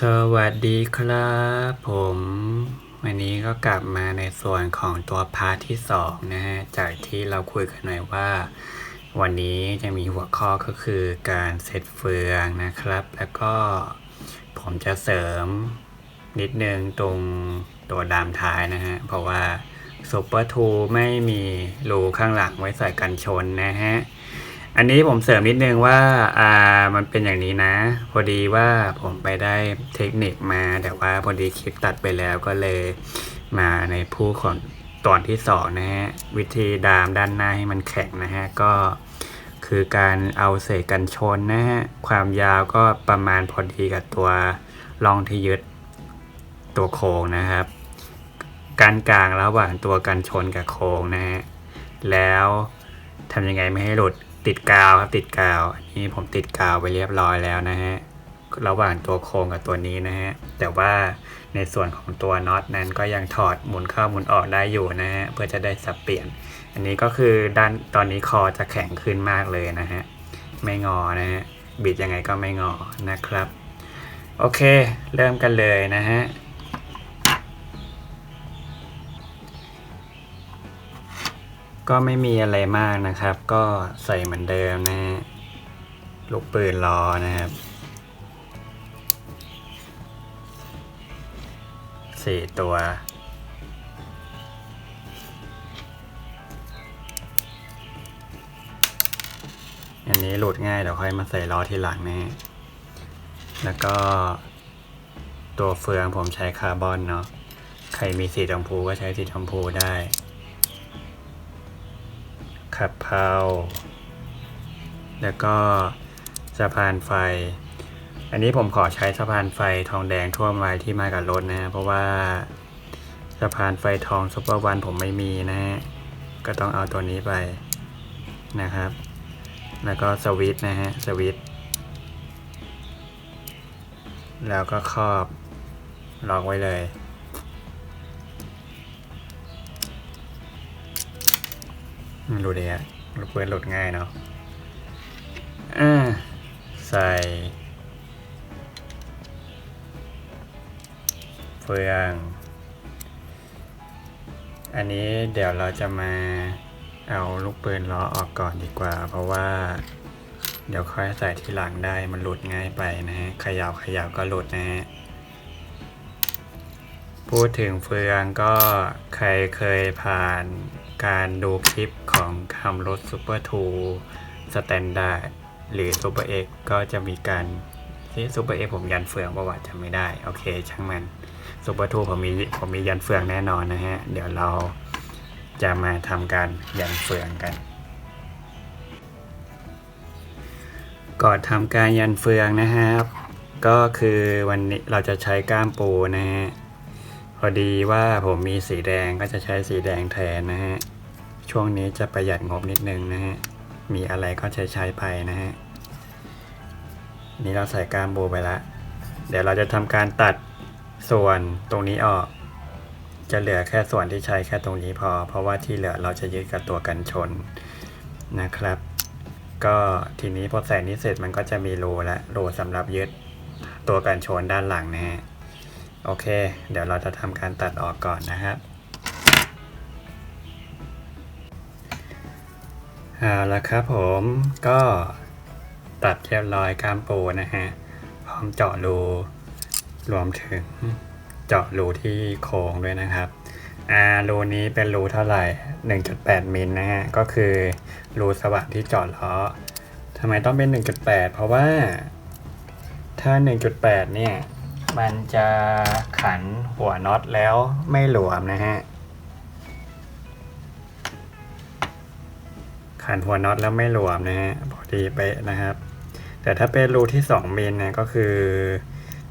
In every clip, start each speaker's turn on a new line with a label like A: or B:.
A: สวัสดีครับผม วันนี้ก็กลับมาในส่วนของตัวพาร์ทที่สองนะฮะจากที่เราคุยกันหน่อยว่า วันนี้จะมีหัวข้อก็คือการเซตเฟืองนะครับ แล้วก็ผมจะเสริมนิดนึงตรงตัวดามท้ายนะฮะ เพราะว่าซูเปอร์ทูไม่มีรูข้างหลังไว้ใส่กันชนนะฮะ อันนี้ผมเสริมนิดนึงว่าอ่ามันเป็นอย่างนี้นะ พอดีว่าผมไปได้เทคนิคมา แต่ว่าพอดีคลิปตัดไปแล้วก็เลยมาในผู้ของตอนที่สองนะฮะ วิธีดามด้านหน้าให้มันแข็งนะฮะ ก็คือการเอาเศษกันชนนะฮะ ความยาวก็ประมาณพอดีกับตัวรองที่ยึดตัวโครงนะครับ การกลางระหว่างตัวกันชนกับโครงนะฮะ แล้วทำยังไงไม่ให้หลุด ติดกาวครับติดกาวอันนี้ผมติดกาวไปเรียบร้อยแล้วนะฮะระหว่างตัวโครงกับตัวนี้นะฮะแต่ว่าในส่วนของตัวน็อตนั้นก็ยังถอดหมุนเข้าหมุนออกได้อยู่นะฮะเพื่อจะได้สับเปลี่ยน อันนี้ก็คือด้านตอนนี้คอจะแข็งขึ้นมากเลยนะฮะไม่งอนะฮะบิดยังไงก็ไม่งอนะครับ โอเค เริ่มกันเลยนะฮะ ก็ไม่มีอะไรมากนะครับ ก็ใส่เหมือนเดิมนะฮะลูกปืนรอนะครับสี่ตัว อันนี้หลุดง่ายเดี๋ยวค่อยมาใส่ล้อทีหลังนะฮะแล้วก็ตัวเฟืองผมใช้คาร์บอนเนาะ ใครมีสีชมพูก็ใช้สีชมพูได้ ขับเพราแล้วก็สะพานไฟ อันนี้ผมขอใช้สะพานไฟทองแดงทั่วไว้ที่มากับรถนะ เพราะว่าสะพานไฟทองซุปเปอร์วันผมไม่มีนะฮะก็ต้องเอาตัวนี้ไปนะครับ แล้วก็สวิตนะฮะ สวิตแล้วก็ครอบล็อกไว้เลย รู้ดีอะลูกปืนหลุดง่ายเนาะอ่าใส่เฟือง อันนี้เดี๋ยวเราจะมาเอาลูกปืนล้อออกก่อนดีกว่า เพราะว่า เดี๋ยวค่อยใส่ทีหลังได้มันหลุดง่ายไปนะฮะขย่าเขย่าก็หลุดนะฮะพูดถึงเฟืองก็ใครเคยผ่าน การดูคลิปของคำรถซูเปอร์ทูสแตนดาร์ดหรือซูเปอร์เอ็กก็จะมีการที่ซูเปอร์เอ็กผมยันเฟืองประวัติจำไม่ได้ โอเค ช่างมันซูเปอร์ทูผมมีผมมียันเฟืองแน่นอนนะฮะ เดี๋ยวเราจะมาทำการยันเฟืองกัน ก่อนทำการยันเฟืองนะครับ ก็คือวันนี้เราจะใช้ก้ามปูนะฮะ อดีว่าผมมีสีแดงก็จะใช้สีแดงแทนนะฮะ ช่วงนี้จะประหยัดงบนิดนึงนะฮะ มีอะไรก็ใช้ใช้ไปนะฮะ นี่เราใส่กล้ามบูไปละ เดี๋ยวเราจะทำการตัดส่วนตรงนี้ออก จะเหลือแค่ส่วนที่ใช้แค่ตรงนี้พอ เพราะว่าที่เหลือเราจะยึดกับตัวกันชนนะครับ ก็ทีนี้พอใส่นี้เสร็จมันก็จะมีรูละรูสำหรับยึดตัวกันชนด้านหลังนะฮะ โอเค เดี๋ยวเราจะทำการตัดออกก่อนนะครับเอาละครับผมก็ตัดเรียบร้อยกามปูนะฮะพร้อมเจาะรูรวมถึงเจาะรูที่โค้งด้วยนะครับอ่ารูนี้เป็นรูเท่าไหร่ 1.8มิลนะฮะก็คือรูสว่างที่เจาะล้อทำไมต้องเป็น 1.8 เพราะว่าถ้า 1.8 เนี่ย มันจะขันหัวน็อตแล้วไม่หลวมนะฮะ ขันหัวน็อตแล้วไม่หลวมนะฮะพอดีเป๊ะนะครับ แต่ถ้าเป็นรูที่ 2 มิลเนี่ยก็คือ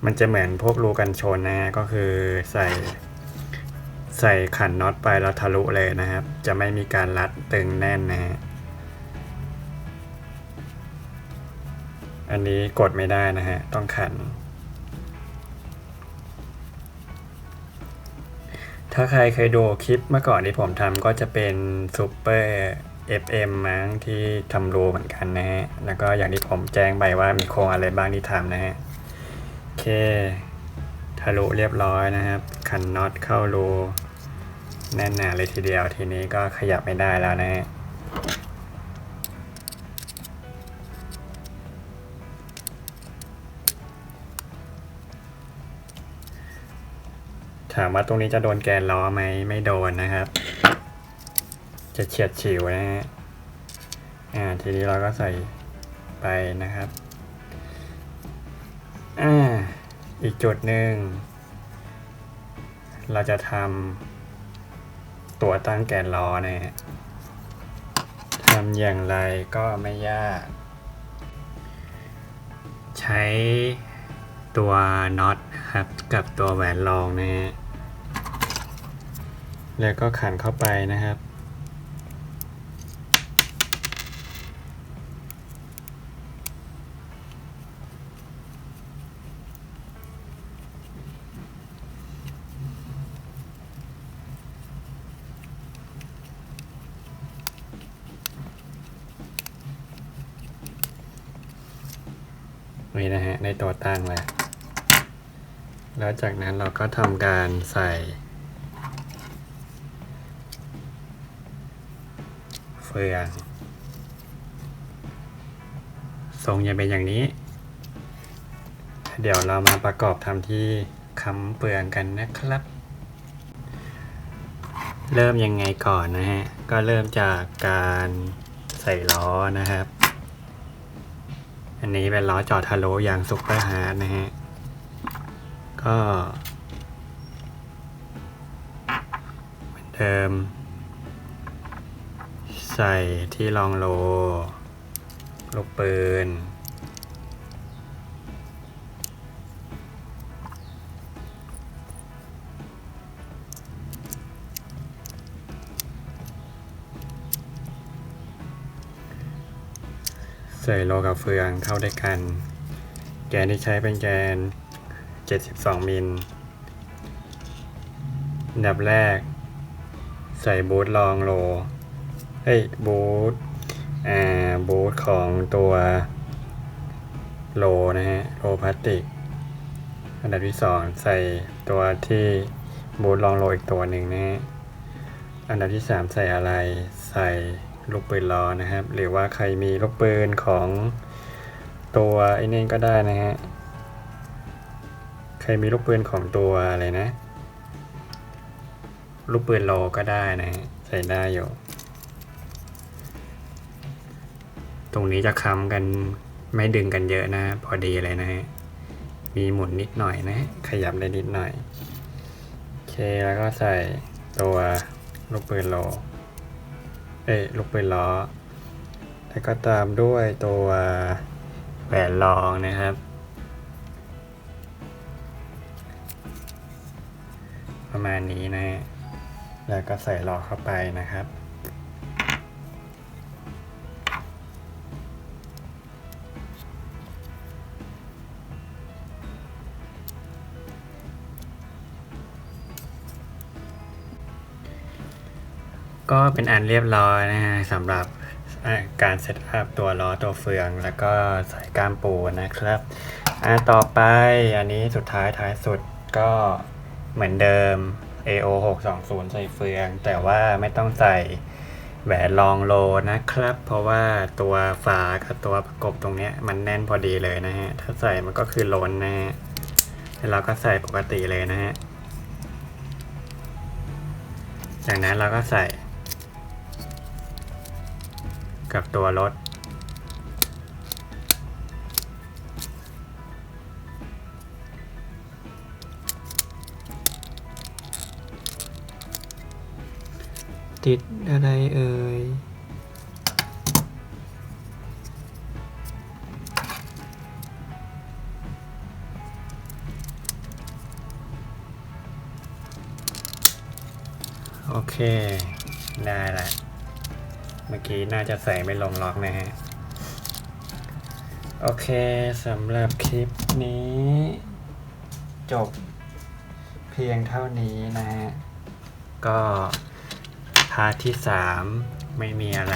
A: มันจะเหมือนพวกรูกันชนนะฮะก็คือใส่ใส่ขันน็อตไปแล้วทะลุเลยนะครับ จะไม่มีการรัดตึงแน่นนะฮะอันนี้กดไม่ได้นะฮะ ต้องขัน ถ้าใครเคยดูคลิปเมื่อก่อนที่ผมทำก็จะเป็นซูเปอร์ FM มั้งที่ทำรูเหมือนกันนะฮะ แล้วก็อย่างที่ผมแจ้งไปว่ามีโครงอะไรบ้างที่ทำนะฮะ โอเค ทะลุเรียบร้อยนะครับขันน็อตเข้ารูแน่นหนาเลยทีเดียวทีนี้ก็ขยับไม่ได้แล้วนะฮะ ถามว่าตรงนี้จะโดนแกนล้อไหมไม่โดนนะครับ จะเฉียดฉิวนะฮะอ่าทีนี้เราก็ใส่ไปนะครับอ่าอีกจุดหนึ่งเราจะทำตัวตั้งแกนล้อนะฮะทำอย่างไรก็ไม่ยาก ใช้ตัวน็อตครับกับตัวแหวนรองนะฮะ แล้วก็ขันเข้าไปนะครับ นี่นะฮะ ในตัวตั้งแล้ว แล้วจากนั้นเราก็ทำการใส่ เฟืองทรงจะเป็นอย่างนี้ เดี๋ยวเรามาประกอบทำที่ค้ำเฟืองกันนะครับ เริ่มยังไงก่อนนะฮะ ก็เริ่มจากการใส่ล้อนะครับ อันนี้เป็นล้อจอดทะลุอย่างซุปเปอร์ฮาร์ดนะฮะ ก็เหมือนเดิม ใส่ที่รองโล ลูกปืน ใส่โลกับเฟืองเข้าด้วยกัน แกนที่ใช้เป็นแกน 72 มิลอันดับแรก ใส่บูทรองโล เฮ้ยบูทอ่าบูทของตัวโลนะฮะโลพลาสติก อันดับที่สองใส่ตัวที่บูทรองโลอีกตัวหนึ่งนะฮะอันดับที่สามใส่อะไรใส่ลูกปืนล้อนะครับ หรือว่าใครมีลูกปืนของตัวไอ้นี่ก็ได้นะฮะใครมีลูกปืนของตัวอะไรนะ ลูกปืนโลก็ได้นะฮะใส่ได้อยู่ ตรงนี้จะค้ำกันไม่ดึงกันเยอะนะ พอดีเลยนะฮะมีหมุนนิดหน่อยนะ ขยับได้นิดหน่อยโอเคแล้วก็ใส่ตัวลูกปืนโลเอ้ลูกปืนล้อ แล้วก็ตามด้วยตัวแหวนรองนะครับ ประมาณนี้นะฮะแล้วก็ใส่ล้อเข้าไปนะครับ ก็เป็นอันเรียบร้อยนะฮะสำหรับการเซตอัพตัวล้อตัวเฟือง แล้วก็สายก้ามปูนะครับอะต่อไปอันนี้สุดท้ายท้ายสุดก็เหมือนเดิม AO 620ใส่เฟือง แต่ว่าไม่ต้องใส่แหวนรองโลนะครับ เพราะว่าตัวฝากับตัวประกบตรงเนี้ยมันแน่นพอดีเลยนะฮะ ถ้าใส่มันก็คือล้นนะฮะแล้วเราก็ใส่ปกติเลยนะฮะ จากนั้นเราก็ใส่ กับตัวรถ ติดอะไรเอ่ยโอเค ได้ละ เมื่อกี้น่าจะใส่ไม่ลงล็อกนะฮะ โอเคสำหรับคลิปนี้ จบเพียงเท่านี้นะฮะ ก็พาร์ทที่สามไม่มีอะไร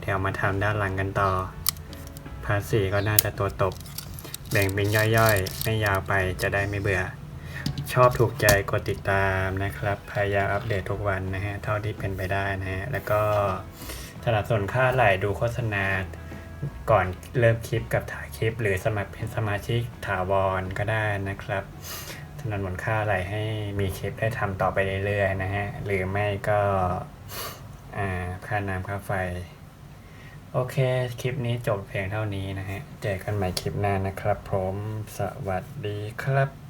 A: เดี๋ยวมาทำด้านหลังกันต่อ พาร์ทสี่ก็น่าจะตัวตบ แบ่งเป็นย่อยๆ ไม่ยาวไปจะได้ไม่เบื่อ ชอบถูกใจกดติดตามนะครับ พยายามอัปเดตทุกวันนะฮะ เท่าที่เป็นไปได้นะฮะ แล้วก็สนับสนุนค่าไหลดูโฆษณา ก่อนเริ่มคลิปกับถ่ายคลิป หรือสมัครเป็นสมาชิกถาวรก็ได้นะครับสนับสนุนค่าไหลให้มีคลิปได้ทำต่อไปเรื่อยๆนะฮะ หรือไม่ก็อ่าค่าน้ำค่าไฟ โอเค คลิปนี้จบเพียงเท่านี้นะฮะ เจอกันใหม่คลิปหน้านะครับผม สวัสดีครับ